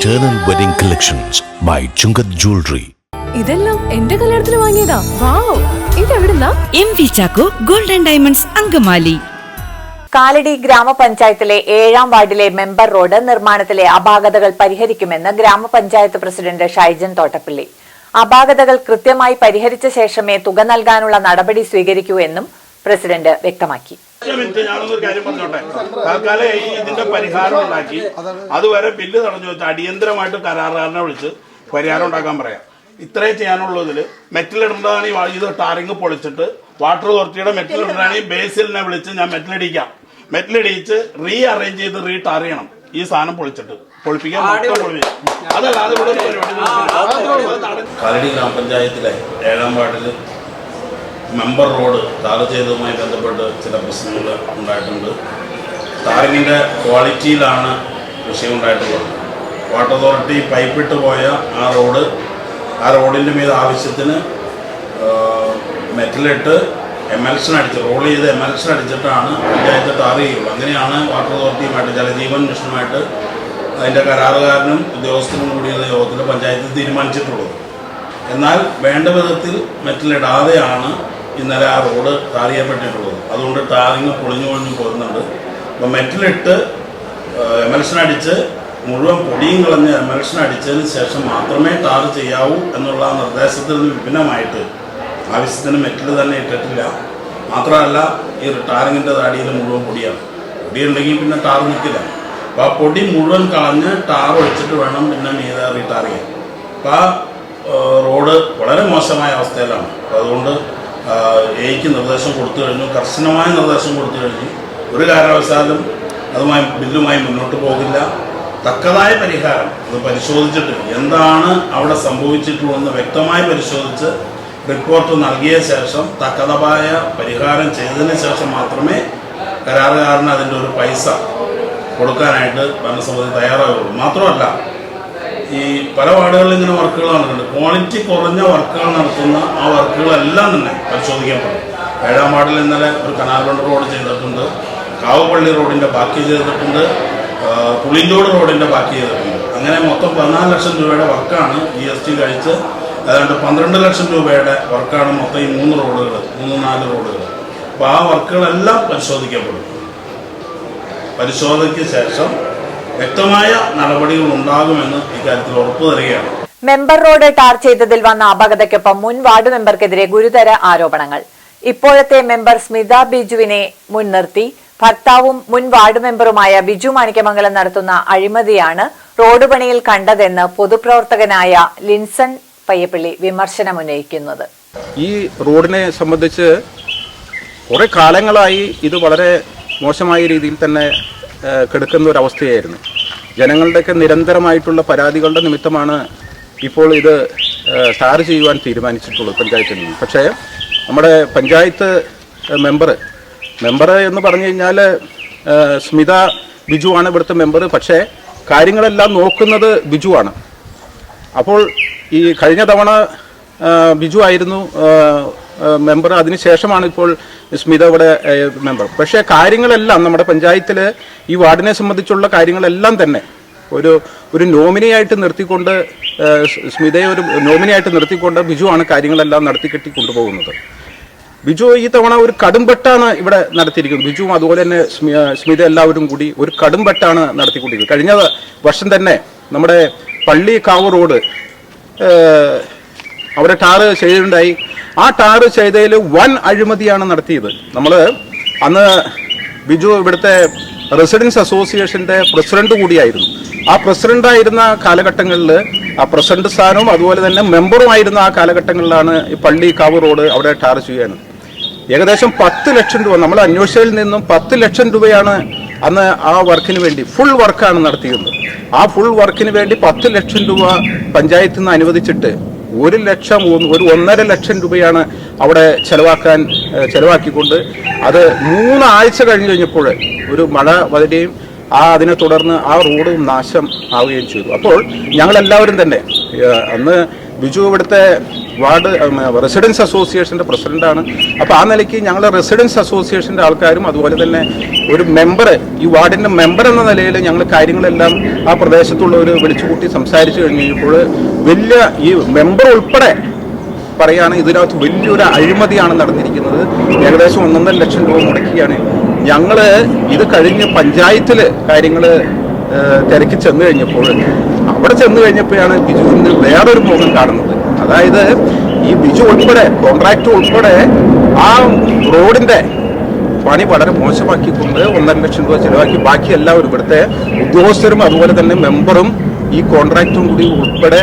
Eternal wedding collections by Chungath jewellery ഇതെല്ലാം എന്റെ കല്യാണത്തിന് വാങ്ങിയതാ. Wow. ഇതെവിടുന്നാ? M V Chacko golden diamonds Angamaly. Kalady ഗ്രാമപഞ്ചായത്തിലെ ഏഴാം വാർഡിലെ മെമ്പർ റോഡ് നിർമ്മാണത്തിലെ അപാകതകൾ പരിഹരിക്കുമെന്ന് ഗ്രാമപഞ്ചായത്ത് പ്രസിഡന്റ് ഷൈജൻ തോട്ടപ്പള്ളി. അപാകതകൾ കൃത്യമായി പരിഹരിച്ച ശേഷമേ തുക നൽകാനുള്ള നടപടി സ്വീകരിക്കൂ എന്നും പ്രസിഡന്റ് വ്യക്തമാക്കി. മിനിറ്റ് ഞാനൊന്നൊരു കാര്യം പറഞ്ഞോട്ടെ? തൽക്കാലം ഇതിന്റെ പരിഹാരം ഉണ്ടാക്കി. അതുവരെ ബില്ല് തടഞ്ഞു വെച്ചാൽ അടിയന്തരമായിട്ട് കരാറുകാരനെ വിളിച്ച് പരിഹാരം ഉണ്ടാക്കാൻ പറയാം. ഇത്രയും ചെയ്യാനുള്ളതിൽ മെറ്റലിടേണ്ടതാണ് ഈ ഇത് ടാറിങ് പൊളിച്ചിട്ട് വാട്ടർ അതോറിറ്റിയുടെ മെറ്റലിടേണ്ടതാണ് ഈ ബേസിലിനെ വിളിച്ച് ഞാൻ മെറ്റൽ അടിക്കാം മെറ്റൽ മെറ്റലടിച്ച് റീ അറേഞ്ച് ചെയ്ത് റീ ടാർ ചെയ്യണം ഈ സാധനം പൊളിച്ചിട്ട്. പൊളിപ്പിക്കാൻ. അതല്ലാതെ ഇവിടെ ഒരു പരിപാടി കാലടി ഗ്രാമപഞ്ചായത്തിലെ ഏഴാം വാർഡിൽ മെമ്പർ റോഡ് ടാർ ചെയ്തതുമായി ബന്ധപ്പെട്ട് ചില പ്രശ്നങ്ങൾ ഉണ്ടായിട്ടുണ്ട്. ടാറിങ്ങിന്റെ ക്വാളിറ്റിയിലാണ് വിഷയം ഉണ്ടായിട്ടുള്ളത്. വാട്ടർ അതോറിറ്റി പൈപ്പിട്ട് പോയ ആ റോഡ് ആ റോഡിന്റെ മീത് ആവശ്യത്തിന് മെറ്റലിട്ട് എമൽഷൻ അടിച്ച് റോൾ ചെയ്ത് എമൽഷൻ അടിച്ചിട്ടാണ് പഞ്ചായത്ത് ടാർ ചെയ്യുള്ളൂ അങ്ങനെയാണ് വാട്ടർ അതോറിറ്റിയുമായിട്ട് ജലജീവൻ മിഷനുമായിട്ട് അതിന്റെ കരാറുകാരനും ഉദ്യോഗസ്ഥനും കൂടിയുള്ള യോഗത്തിൽ പഞ്ചായത്ത് തീരുമാനിച്ചിട്ടുള്ളത്. എന്നാൽ വേണ്ട വിധത്തിൽ മെറ്റലിടാതെയാണ് ഇന്നലെ ആ റോഡ് ടാർ ചെയ്യപ്പെട്ടിട്ടുള്ളത് അതുകൊണ്ട് ടാറിങ് പൊളിഞ്ഞു പൊളിഞ്ഞു പോകുന്നുണ്ട്. അപ്പോൾ മെറ്റലിട്ട് എമൽഷൻ അടിച്ച് മുഴുവൻ പൊടിയും കളഞ്ഞ് എമൽഷൻ അടിച്ചതിന് ശേഷം മാത്രമേ ടാർ ചെയ്യാവൂ എന്നുള്ള നിർദ്ദേശത്തിൽ നിന്ന് വിഭിന്നമായിട്ട് ആവശ്യത്തിന് മെറ്റൽ തന്നെ ഇട്ടിട്ടില്ല. മാത്രമല്ല ഈ ടാറിങ്ങിന്റെ അടിയിൽ മുഴുവൻ പൊടിയാണ്. പൊടിയുണ്ടെങ്കിൽ പിന്നെ ടാർ നിൽക്കില്ല. അപ്പോൾ ആ പൊടി മുഴുവൻ കളഞ്ഞ് ടാർ ഒഴിച്ചിട്ട് വേണം പിന്നെ മീത റീടാർ ചെയ്യാൻ. അപ്പോൾ ആ റോഡ് വളരെ മോശമായ അവസ്ഥയിലാണ്. അതുകൊണ്ട് എയ്ക്ക് നിർദ്ദേശം കൊടുത്തു കഴിഞ്ഞു. കർശനമായ നിർദ്ദേശം കൊടുത്തു കഴിഞ്ഞു. ഒരു കാരണവശാലും അതുമായി ബില്ലുമായി മുന്നോട്ട് പോകില്ല. തക്കതായ പരിഹാരം അത് പരിശോധിച്ചിട്ട് എന്താണ് അവിടെ സംഭവിച്ചിട്ടുള്ളതെന്ന് വ്യക്തമായി പരിശോധിച്ച് റിപ്പോർട്ട് നൽകിയ ശേഷം തക്കതായ പരിഹാരം ചെയ്തതിന് ശേഷം മാത്രമേ കരാറുകാരന് അതിന്റെ ഒരു പൈസ കൊടുക്കാനായിട്ട് ഭരണസമിതി തയ്യാറാകുള്ളൂ മാത്രമല്ല ഈ പല വാർഡുകളിൽ ഇങ്ങനെ വർക്കുകൾ നടക്കുന്നുണ്ട്. ക്വാളിറ്റി കുറഞ്ഞ വർക്കുകൾ നടത്തുന്ന ആ വർക്കുകളെല്ലാം തന്നെ പരിശോധിക്കാൻ പറ്റും. ഏഴാം വാർഡിൽ ഇന്നലെ ഒരു കനാൽ ബണ്ട് റോഡ് ചെയ്തിട്ടുണ്ട്. കാവുപള്ളി റോഡിന്റെ ബാക്കി ചെയ്തിട്ടുണ്ട്. പുളിഞ്ചോട് റോഡിന്റെ ബാക്കി ചെയ്തിട്ടുണ്ട്. അങ്ങനെ മൊത്തം പതിനാല് ലക്ഷം രൂപയുടെ വർക്കാണ് ജി എസ് ടി കഴിച്ച് ഏതാണ്ട് പന്ത്രണ്ട് ലക്ഷം രൂപയുടെ വർക്കാണ് മൊത്തം ഈ മൂന്ന് റോഡുകൾ മൂന്ന് നാല് റോഡുകൾ. അപ്പോൾ ആ വർക്കുകളെല്ലാം പരിശോധിക്കപ്പെടും പരിശോധനയ്ക്ക് ശേഷം വ്യക്തമായ നടപടികൾ ഉണ്ടാകുമെന്ന് ഇക്കാര്യത്തിൽ ഉറപ്പു തരികയാണ്. മെമ്പർ റോഡ് ടാർ ചെയ്തതിൽ വന്ന അപകടയ്ക്കൊപ്പം മുൻ വാർഡ് മെമ്പർക്കെതിരെ ഗുരുതര ആരോപണങ്ങൾ. ഇപ്പോഴത്തെ മെമ്പർ സ്മിത ബിജുവിനെ മുൻനിർത്തി ഭർത്താവും മുൻ വാർഡ് മെമ്പറുമായ ബിജു മാണിക്യമംഗലം നടത്തുന്ന അഴിമതിയാണ് റോഡ് പണിയിൽ കണ്ടതെന്ന് പൊതുപ്രവർത്തകനായ ലിൻസൺ പയ്യപ്പള്ളി വിമർശനമുന്നയിക്കുന്നത്. ഈ റോഡിനെ സംബന്ധിച്ച് കുറെ കാലങ്ങളായി ഇത് വളരെ മോശമായ രീതിയിൽ തന്നെ കിടക്കുന്ന ഒരു അവസ്ഥയായിരുന്നു. ജനങ്ങളുടെയൊക്കെ നിരന്തരമായിട്ടുള്ള പരാതികളുടെ നിമിത്തമാണ് ഇപ്പോൾ ഇത് സ്റ്റാർ ചെയ്യുവാൻ തീരുമാനിച്ചിട്ടുള്ളത് പഞ്ചായത്തിൽ നിന്ന്. പക്ഷേ നമ്മുടെ പഞ്ചായത്ത് മെമ്പർ മെമ്പർ എന്ന് പറഞ്ഞു കഴിഞ്ഞാൽ സ്മിത ബിജുവാണ് ഇവിടുത്തെ മെമ്പർ പക്ഷേ കാര്യങ്ങളെല്ലാം നോക്കുന്നത് ബിജുവാണ് അപ്പോൾ ഈ കഴിഞ്ഞ തവണ ബിജു ആയിരുന്നു മെമ്പർ അതിനുശേഷമാണ് ഇപ്പോൾ സ്മിത ഇവിടെ മെമ്പർ പക്ഷേ കാര്യങ്ങളെല്ലാം നമ്മുടെ പഞ്ചായത്തിൽ ഈ വാർഡിനെ സംബന്ധിച്ചുള്ള കാര്യങ്ങളെല്ലാം തന്നെ ഒരു ഒരു നോമിനിയായിട്ട് നിർത്തിക്കൊണ്ട് സ്മിതയെ ഒരു നോമിനിയായിട്ട് നിർത്തിക്കൊണ്ട് ബിജു ആണ് കാര്യങ്ങളെല്ലാം നടത്തിക്കെട്ടി കൊണ്ടുപോകുന്നത്. ബിജു ഈ തവണ ഒരു കടുംപെട്ടാണ് ഇവിടെ നടത്തിയിരിക്കുന്നത്. ബിജുവും അതുപോലെ തന്നെ സ്മിത എല്ലാവരും കൂടി ഒരു കടുംപെട്ടാണ് നടത്തിക്കൊണ്ടിരിക്കുന്നത്. കഴിഞ്ഞ വർഷം തന്നെ നമ്മുടെ പള്ളി കാവ് റോഡ് അവിടെ ടാറ് ചെയ്തിട്ടുണ്ടായി. ആ ടാർ ചെയ്തതിൽ വൻ അഴിമതിയാണ് നടത്തിയത്. നമ്മൾ അന്ന് ബിജു ഇവിടുത്തെ റെസിഡൻസ് അസോസിയേഷന്റെ പ്രസിഡന്റ് കൂടിയായിരുന്നു. ആ പ്രസിഡന്റായിരുന്ന കാലഘട്ടങ്ങളിൽ ആ പ്രസിഡന്റ് സ്ഥാനവും അതുപോലെ തന്നെ മെമ്പറുമായിരുന്ന ആ കാലഘട്ടങ്ങളിലാണ് ഈ പള്ളി കാവ് റോഡ് അവിടെ ടാർ ചെയ്യാനും ഏകദേശം പത്ത് ലക്ഷം രൂപ നമ്മൾ അന്വേഷണയിൽ നിന്നും പത്ത് ലക്ഷം രൂപയാണ് അന്ന് ആ വർക്കിന് വേണ്ടി ഫുൾ വർക്കാണ് നടത്തിയത് ആ ഫുൾ വർക്കിന് വേണ്ടി പത്ത് ലക്ഷം രൂപ പഞ്ചായത്തിൽ നിന്ന് അനുവദിച്ചിട്ട് ഒരു ലക്ഷം ഒരു ഒന്നര ലക്ഷം രൂപയാണ് അവിടെ ചെലവാക്കാൻ ചെലവാക്കിക്കൊണ്ട് അത് മൂന്നാഴ്ച കഴിഞ്ഞ് കഴിഞ്ഞപ്പോൾ ഒരു മഴ വരികയും ആ അതിനെ തുടർന്ന് ആ റോഡും നാശം ആവുകയും ചെയ്തു. അപ്പോൾ ഞങ്ങളെല്ലാവരും തന്നെ അന്ന് ബിജു ഇവിടുത്തെ വാർഡ് റെസിഡൻസ് അസോസിയേഷന്റെ പ്രസിഡന്റാണ് അപ്പോൾ ആ നിലയ്ക്ക് ഞങ്ങൾ റെസിഡൻസ് അസോസിയേഷന്റെ ആൾക്കാരും അതുപോലെ തന്നെ ഒരു മെമ്പർ ഈ വാർഡിന്റെ മെമ്പർ എന്ന നിലയിൽ ഞങ്ങൾ കാര്യങ്ങളെല്ലാം ആ പ്രദേശത്തുള്ളവർ വിളിച്ചുകൂട്ടി സംസാരിച്ചു കഴിഞ്ഞപ്പോൾ വലിയ ഈ മെമ്പർ ഉൾപ്പെടെ പറയാണ് ഇതിനകത്ത് വലിയൊരു അഴിമതിയാണ് നടന്നിരിക്കുന്നത്. ഏകദേശം ഒന്നൊന്നര ലക്ഷം രൂപ മുടക്കിയാണ്. ഞങ്ങൾ ഇത് കഴിഞ്ഞ് പഞ്ചായത്തിൽ കാര്യങ്ങൾ തിരക്കി ചെന്ന് കഴിഞ്ഞപ്പോൾ അവിടെ ചെന്ന് കഴിഞ്ഞപ്പോഴാണ് ബിജുവിന് വേറൊരു മുഖം കാണുന്നത്. അതായത് ഈ ബിജു ഉൾപ്പെടെ കോൺട്രാക്ട് ഉൾപ്പെടെ ആ റോഡിന്റെ പണി വളരെ മോശമാക്കിക്കൊണ്ട് ഒന്നര ലക്ഷം രൂപ ചിലവാക്കി. ബാക്കി എല്ലാവരും ഇവിടുത്തെ ഉദ്യോഗസ്ഥരും അതുപോലെ തന്നെ മെമ്പറും ഈ കോൺട്രാക്റ്റും കൂടി ഉൾപ്പെടെ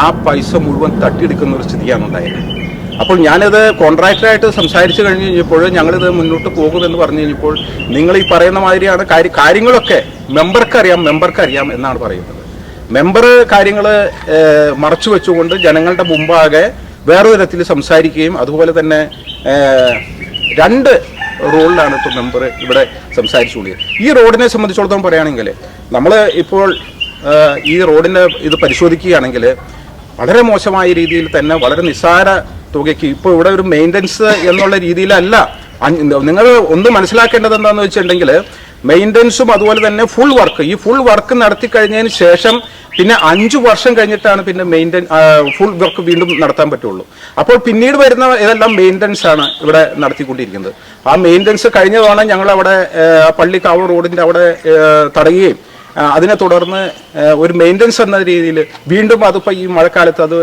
ആ പൈസ മുഴുവൻ തട്ടിയെടുക്കുന്ന ഒരു സ്ഥിതിയാണ് ഉണ്ടായത്. അപ്പോൾ ഞാനത് കോൺട്രാക്ടറായിട്ട് സംസാരിച്ചു കഴിഞ്ഞ് കഴിഞ്ഞപ്പോൾ ഞങ്ങളിത് മുന്നോട്ട് പോകുമെന്ന് പറഞ്ഞു കഴിഞ്ഞപ്പോൾ നിങ്ങൾ ഈ പറയുന്ന മാതിരിയാണ്. കാര്യ കാര്യങ്ങളൊക്കെ മെമ്പർക്കറിയാം മെമ്പർക്കറിയാം എന്നാണ് പറയുന്നത്. മെമ്പർ കാര്യങ്ങൾ മറച്ചു വെച്ചുകൊണ്ട് ജനങ്ങളുടെ മുമ്പാകെ വേറെ തരത്തിൽ സംസാരിക്കുകയും അതുപോലെ തന്നെ രണ്ട് റോളിലാണ് ഇപ്പോൾ മെമ്പർ ഇവിടെ സംസാരിച്ചുകൊണ്ടിരിക്കുന്നത് ഈ റോഡിനെ സംബന്ധിച്ചിടത്തോളം പറയുകയാണെങ്കിൽ നമ്മൾ ഇപ്പോൾ ഈ റോഡിന്റെ ഇത് പരിശോധിക്കുകയാണെങ്കിൽ വളരെ മോശമായ രീതിയിൽ തന്നെ വളരെ നിസ്സാര തുകയ്ക്ക് ഇപ്പോൾ ഇവിടെ ഒരു മെയിന്റനൻസ് എന്നുള്ള രീതിയിലല്ല. നിങ്ങൾ ഒന്ന് മനസ്സിലാക്കേണ്ടത് എന്താണെന്ന് വെച്ചിട്ടുണ്ടെങ്കിൽ മെയിന്റനൻസും അതുപോലെ തന്നെ ഫുൾ വർക്ക് ഈ ഫുൾ വർക്ക് നടത്തി കഴിഞ്ഞതിന് ശേഷം പിന്നെ അഞ്ചു വർഷം കഴിഞ്ഞിട്ടാണ് പിന്നെ മെയിന്റെൻ ഫുൾ വർക്ക് വീണ്ടും നടത്താൻ പറ്റുള്ളൂ. അപ്പോൾ പിന്നീട് വരുന്ന ഇതെല്ലാം മെയിന്റനൻസ് ആണ് ഇവിടെ നടത്തിക്കൊണ്ടിരിക്കുന്നത്. ആ മെയിന്റനൻസ് കഴിഞ്ഞ തവണ ഞങ്ങൾ അവിടെ പള്ളിക്കാവ് റോഡിന്റെ അവിടെ തടയുകയും അതിനെ തുടർന്ന് ഒരു മെയിന്റനൻസ് എന്ന രീതിയിൽ വീണ്ടും അതിപ്പോൾ ഈ മഴക്കാലത്ത് അത്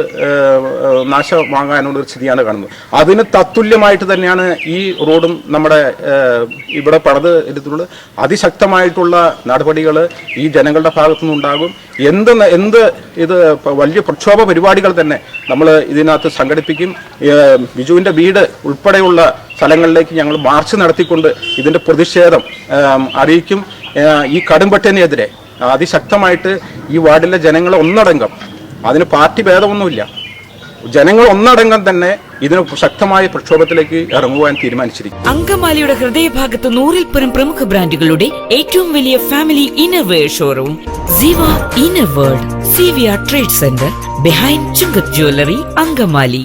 നാശമാകാനുള്ളൊരു സ്ഥിതിയാണ് കാണുന്നത്. അതിന് തത്തുല്യമായിട്ട് തന്നെയാണ് ഈ റോഡും നമ്മുടെ ഇവിടെ പണിത് എടുത്തുള്ളത് അതിശക്തമായിട്ടുള്ള നടപടികൾ ഈ ജനങ്ങളുടെ ഭാഗത്തു നിന്നുണ്ടാകും. എന്ത് എന്ത് ഇത് വലിയ പ്രക്ഷോഭ പരിപാടികൾ തന്നെ നമ്മൾ ഇതിനകത്ത് സംഘടിപ്പിക്കും. ബിജുവിന്റെ വീട് ഉൾപ്പെടെയുള്ള സ്ഥലങ്ങളിലേക്ക് ഞങ്ങൾ മാർച്ച് നടത്തിക്കൊണ്ട് ഇതിന്റെ പ്രതിഷേധം അറിയിക്കും. ഈ കടുംപെട്ടതിനെതിരെ അതിശക്തമായിട്ട് ഈ വാർഡിലെ ജനങ്ങൾ ഒന്നടങ്കം അതിന് പാർട്ടി ഭേദമൊന്നുമില്ല. ജനങ്ങൾ ഒന്നടങ്കം തന്നെ ഇതിന് ശക്തമായ പ്രക്ഷോഭത്തിലേക്ക് ഇറങ്ങുവാൻ തീരുമാനിച്ചിരിക്കും അങ്കമാലിയുടെ ഹൃദയഭാഗത്ത് നൂറിൽ പരം പ്രമുഖ ബ്രാൻഡുകളുടെ ഏറ്റവും വലിയ family innerwear showroom Siva inner world severe trade centre behind Chungath jewellery Angamaly.